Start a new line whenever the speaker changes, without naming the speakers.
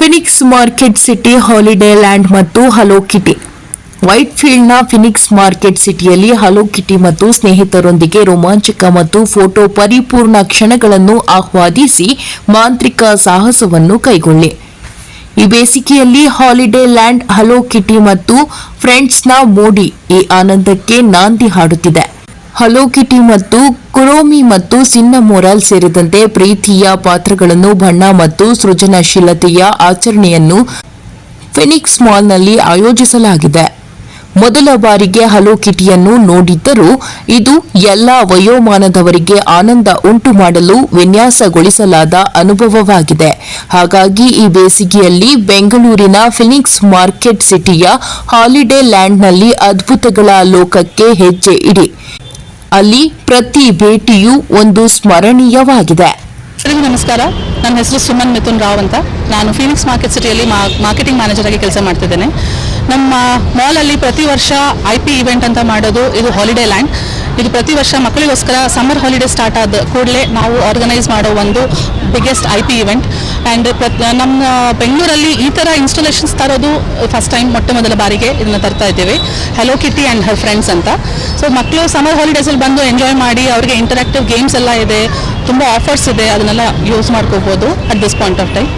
Phoenix Market City Holiday Land ಮತ್ತು Hello Kitty ವೈಟ್ ಫೀಲ್ಡ್ನ ಫಿನಿಕ್ಸ್ ಮಾರ್ಕೆಟ್ ಸಿಟಿಯಲ್ಲಿ ಹಲೋ ಕಿಟಿ ಮತ್ತು ಸ್ನೇಹಿತರೊಂದಿಗೆ ರೋಮಾಂಚಕ ಮತ್ತು ಫೋಟೋ ಪರಿಪೂರ್ಣ ಕ್ಷಣಗಳನ್ನು ಆಹ್ವಾದಿಸಿ ಮಾಂತ್ರಿಕ ಸಾಹಸವನ್ನು ಕೈಗೊಳ್ಳಿ. ಈ ಬೇಸಿಗೆಯಲ್ಲಿ ಹಾಲಿಡೇ ಲ್ಯಾಂಡ್ ಹಲೋ ಕಿಟಿ ಮತ್ತು ಫ್ರೆಂಡ್ಸ್ನ ಮೋಡಿ ಈ ಆನಂದಕ್ಕೆ ನಾಂದಿ ಹಾಡುತ್ತಿದೆ. ಹಲೋ ಕಿಟಿ ಮತ್ತು ಕುರೋಮಿ ಮತ್ತು ಸಿನ್ನಮೊರಾಲ್ ಸೇರಿದಂತೆ ಪ್ರೀತಿಯ ಪಾತ್ರಗಳನ್ನು ಬಣ್ಣ ಮತ್ತು ಸೃಜನಶೀಲತೆಯ ಆಚರಣೆಯನ್ನು ಫಿನಿಕ್ಸ್ ಮಾಲ್ನಲ್ಲಿ ಆಯೋಜಿಸಲಾಗಿದೆ. ಮೊದಲ ಬಾರಿಗೆ ಹಲೋ ಕಿಟಿಯನ್ನು ನೋಡಿದ್ದರೂ ಇದು ಎಲ್ಲ ವಯೋಮಾನದವರಿಗೆ ಆನಂದ ಉಂಟು ಮಾಡಲು ವಿನ್ಯಾಸಗೊಳಿಸಲಾದ ಅನುಭವವಾಗಿದೆ. ಹಾಗಾಗಿ ಈ ಬೇಸಿಗೆಯಲ್ಲಿ ಬೆಂಗಳೂರಿನ ಫಿನಿಕ್ಸ್ ಮಾರ್ಕೆಟ್ ಸಿಟಿಯ ಹಾಲಿಡೇ ಲ್ಯಾಂಡ್ನಲ್ಲಿ ಅದ್ಭುತಗಳ ಲೋಕಕ್ಕೆ ಹೆಜ್ಜೆ ಇಡಿ. ಅಲ್ಲಿ ಪ್ರತಿ ಭೇಟಿಯೂ ಒಂದು ಸ್ಮರಣೀಯವಾಗಿದೆ.
ನಮಸ್ಕಾರ. ನನ್ನ ಹೆಸರು ಸುಮನ್ ಮಿಥುನ್ ರಾವ್ ಅಂತ. ನಾನು ಫೀನಿಕ್ಸ್ ಮಾರ್ಕೆಟ್ ಸಿಟಿಯಲ್ಲಿ ಮಾರ್ಕೆಟಿಂಗ್ ಮ್ಯಾನೇಜರ್ ಆಗಿ ಕೆಲಸ ಮಾಡ್ತಿದ್ದೇನೆ. ನಮ್ಮ ಮಾಲಲ್ಲಿ ಪ್ರತಿ ವರ್ಷ ಐ ಪಿ ಇವೆಂಟ್ ಅಂತ ಮಾಡೋದು ಇದು ಹಾಲಿಡೇ ಲ್ಯಾಂಡ್ ಇದು ಪ್ರತಿ ವರ್ಷ ಮಕ್ಕಳಿಗೋಸ್ಕರ ಸಮ್ಮರ್ ಹಾಲಿಡೇ ಸ್ಟಾರ್ಟ್ ಆದ ಕೂಡಲೇ ನಾವು ಆರ್ಗನೈಸ್ ಮಾಡೋ ಒಂದು biggest I P event and ನಮ್ಮ ಬೆಂಗಳೂರಲ್ಲಿ ಈ ಥರ ಇನ್ಸ್ಟಾಲೇಷನ್ಸ್ ತರೋದು ಫಸ್ಟ್ ಟೈಮ್ ಮೊಟ್ಟ ಮೊದಲ ಬಾರಿಗೆ ಇದನ್ನು ತರ್ತಾ ಇದ್ದೇವೆ. Hello Kitty and her friends ಅಂತ. ಸೊ ಮಕ್ಕಳು ಸಮರ್ ಹಾಲಿಡೇಸಲ್ಲಿ ಬಂದು ಎಂಜಾಯ್ ಮಾಡಿ, ಅವರಿಗೆ ಇಂಟರಾಕ್ಟಿವ್ ಗೇಮ್ಸ್ ಎಲ್ಲ ಇದೆ, ತುಂಬ ಆಫರ್ಸ್ ಇದೆ, ಅದನ್ನೆಲ್ಲ ಯೂಸ್ ಮಾಡ್ಕೋಬೋದು at this point of time